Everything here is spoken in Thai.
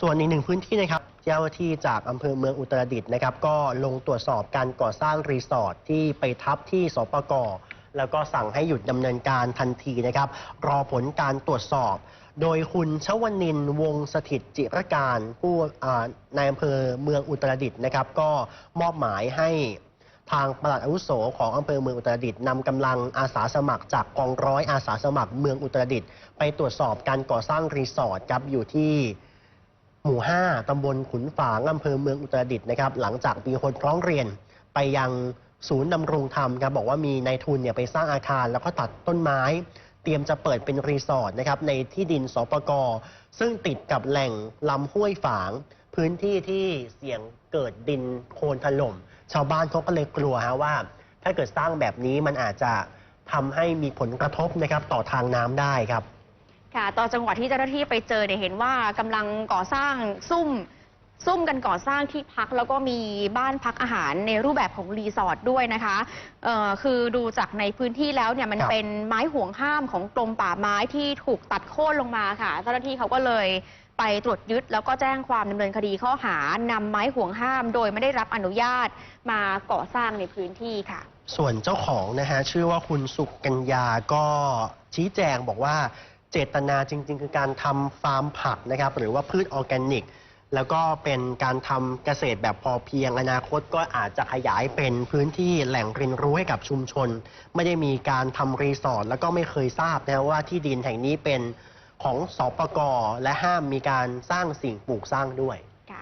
ส่วนอีกหนึ่งพื้นที่นะครับเจ้าหน้าที่จากอำเภอเมืองอุตรดิตถ์นะครับ ก็ลงตรวจสอบการก่อสร้างรีสอร์ทที่ไปทับที่สปกแล้วก็สั่งให้หยุดดำเนินการทันทีนะครับ รอผลการตรวจสอบ โดยคุณชวนินวงศ์สถิตจิรการผู้อานายอำเภอเมืองอุตรดิตถ์นะครับ ก็มอบหมายให้ทางปลัดอาวุโสของอำเภอเมืองอุตรดิตถ์นำกำลังอาสาสมัครจากกองร้อยอาสาสมัครเมืองอุตรดิตถ์ไปตรวจสอบการก่อสร้างรีสอร์ทครับอยู่ที่ หมู่ 5 ตำบลขุนฝาง อำเภอเมืองอุตรดิตถ์นะครับ หลังจากมีคนร้องเรียนไปยังศูนย์ดำรงธรรมครับ บอกว่ามีนายทุนเนี่ยไปสร้างอาคารแล้วก็ตัดต้นไม้ เตรียมจะเปิดเป็นรีสอร์ทนะครับ ในที่ดินสปกซึ่งติดกับแหล่งลำห้วยฝาง พื้นที่ที่เสี่ยงเกิดดินโคลนถล่ม ชาวบ้านเขาก็เลยกลัวฮะว่า ถ้าเกิดสร้างแบบนี้มันอาจจะทำให้มีผลกระทบนะครับต่อทางน้ำได้ครับ ค่ะตอนจังหวะที่เจ้าหน้าที่ไปเจอเนี่ยเห็นว่ากำลังก่อสร้างซุ่มซุ่มกันก่อสร้างที่พักแล้วก็มีบ้านพักอาหารในรูปแบบของรีสอร์ทด้วยนะคะเอ่อคือดูจากในพื้นที่แล้วเนี่ยมันครับเป็นไม้ห่วงห้ามของกรมป่าไม้ที่ถูกตัดโค่นลงมาค่ะ เจ้าหน้าที่เขาก็เลยไปตรวจยึดแล้วก็แจ้งความดำเนินคดีข้อหานำไม้ห่วงห้าม โดยไม่ได้รับอนุญาตมาก่อสร้างในพื้นที่ค่ะ ส่วนเจ้าของนะฮะชื่อว่าคุณสุกัญญาก็ชี้แจงบอกว่า เจตนาจริง ๆ คือการทำฟาร์มผักนะครับ หรือว่าพืชออร์แกนิก แล้วก็เป็นการทำเกษตรแบบพอเพียงอนาคตก็อาจจะขยายเป็นพื้นที่แหล่งเรียนรู้ให้กับชุมชน ไม่ได้มีการทำรีสอร์ทแล้วก็ไม่เคยทราบนะว่าที่ดินแห่งนี้เป็นของสปกและห้ามมีการสร้างสิ่งปลูกสร้างด้วย